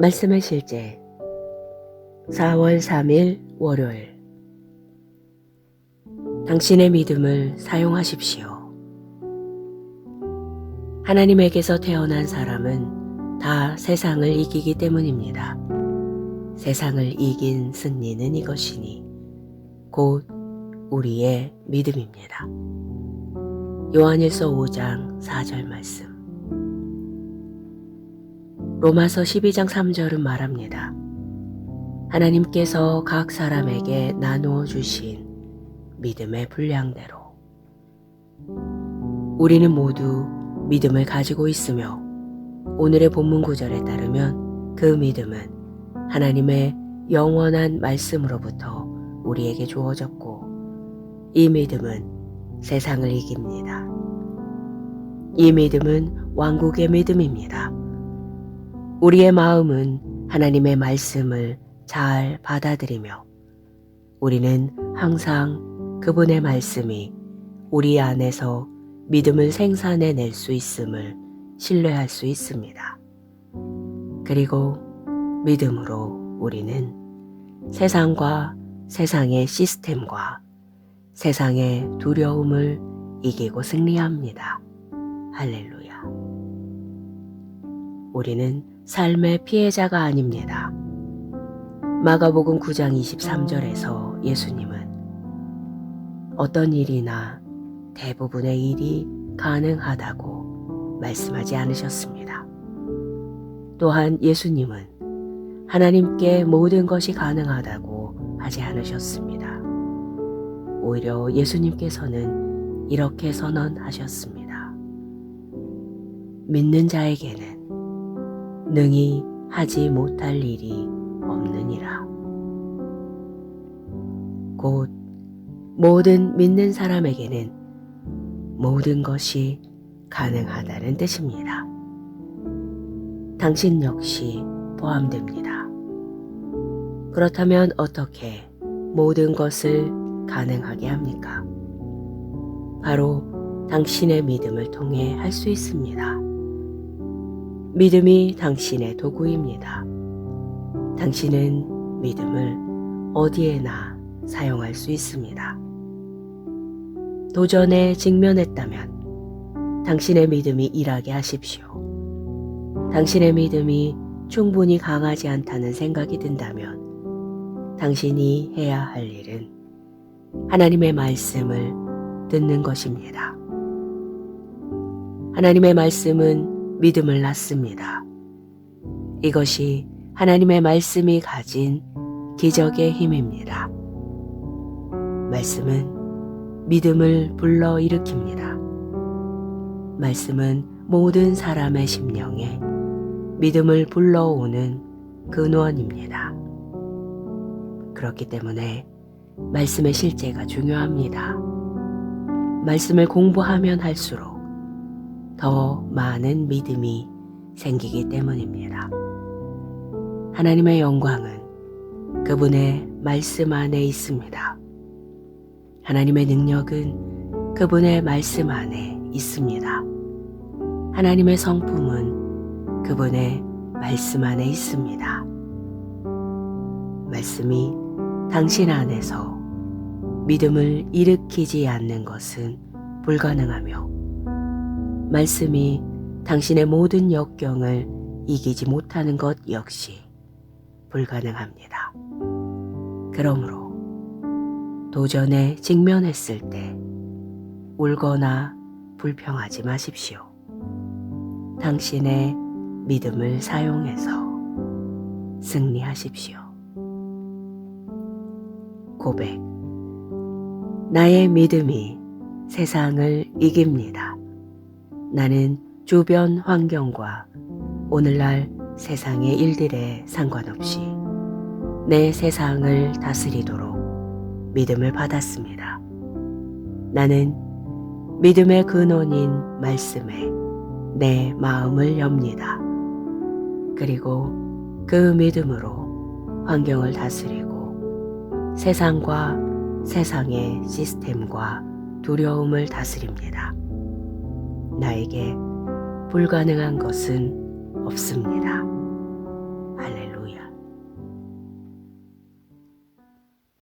말씀의 실제 4월 3일 월요일 당신의 믿음을 사용하십시오. 하나님에게서 태어난 사람은 다 세상을 이기기 때문입니다. 세상을 이긴 승리는 이것이니 곧 우리의 믿음입니다. 요한일서 5장 4절 말씀 로마서 12장 3절은 말합니다. 하나님께서 각 사람에게 나누어 주신 믿음의 분량대로 우리는 모두 믿음을 가지고 있으며 오늘의 본문 구절에 따르면 그 믿음은 하나님의 영원한 말씀으로부터 우리에게 주어졌고 이 믿음은 세상을 이깁니다. 이 믿음은 왕국의 믿음입니다. 우리의 마음은 하나님의 말씀을 잘 받아들이며 우리는 항상 그분의 말씀이 우리 안에서 믿음을 생산해 낼 수 있음을 신뢰할 수 있습니다. 그리고 믿음으로 우리는 세상과 세상의 시스템과 세상의 두려움을 이기고 승리합니다. 할렐루야. 우리는 삶의 피해자가 아닙니다. 마가복음 9장 23절에서 예수님은 어떤 일이나 대부분의 일이 가능하다고 말씀하지 않으셨습니다. 또한 예수님은 하나님께 모든 것이 가능하다고 하지 않으셨습니다. 오히려 예수님께서는 이렇게 선언하셨습니다. 믿는 자에게는 능히 하지 못할 일이 없느니라. 곧 모든 믿는 사람에게는 모든 것이 가능하다는 뜻입니다. 당신 역시 포함됩니다. 그렇다면 어떻게 모든 것을 가능하게 합니까? 바로 당신의 믿음을 통해 할 수 있습니다. 믿음이 당신의 도구입니다. 당신은 믿음을 어디에나 사용할 수 있습니다. 도전에 직면했다면 당신의 믿음이 일하게 하십시오. 당신의 믿음이 충분히 강하지 않다는 생각이 든다면 당신이 해야 할 일은 하나님의 말씀을 듣는 것입니다. 하나님의 말씀은 믿음을 낳습니다. 이것이 하나님의 말씀이 가진 기적의 힘입니다. 말씀은 믿음을 불러 일으킵니다. 말씀은 모든 사람의 심령에 믿음을 불러오는 근원입니다. 그렇기 때문에 말씀의 실제가 중요합니다. 말씀을 공부하면 할수록 더 많은 믿음이 생기기 때문입니다. 하나님의 영광은 그분의 말씀 안에 있습니다. 하나님의 능력은 그분의 말씀 안에 있습니다. 하나님의 성품은 그분의 말씀 안에 있습니다. 말씀이 당신 안에서 믿음을 일으키지 않는 것은 불가능하며 말씀이 당신의 모든 역경을 이기지 못하는 것 역시 불가능합니다. 그러므로 도전에 직면했을 때 울거나 불평하지 마십시오. 당신의 믿음을 사용해서 승리하십시오. 고백. 나의 믿음이 세상을 이깁니다. 나는 주변 환경과 오늘날 세상의 일들에 상관없이 내 세상을 다스리도록 믿음을 받았습니다. 나는 믿음의 근원인 말씀에 내 마음을 엽니다. 그리고 그 믿음으로 환경을 다스리고 세상과 세상의 시스템과 두려움을 다스립니다. 나에게 불가능한 것은 없습니다.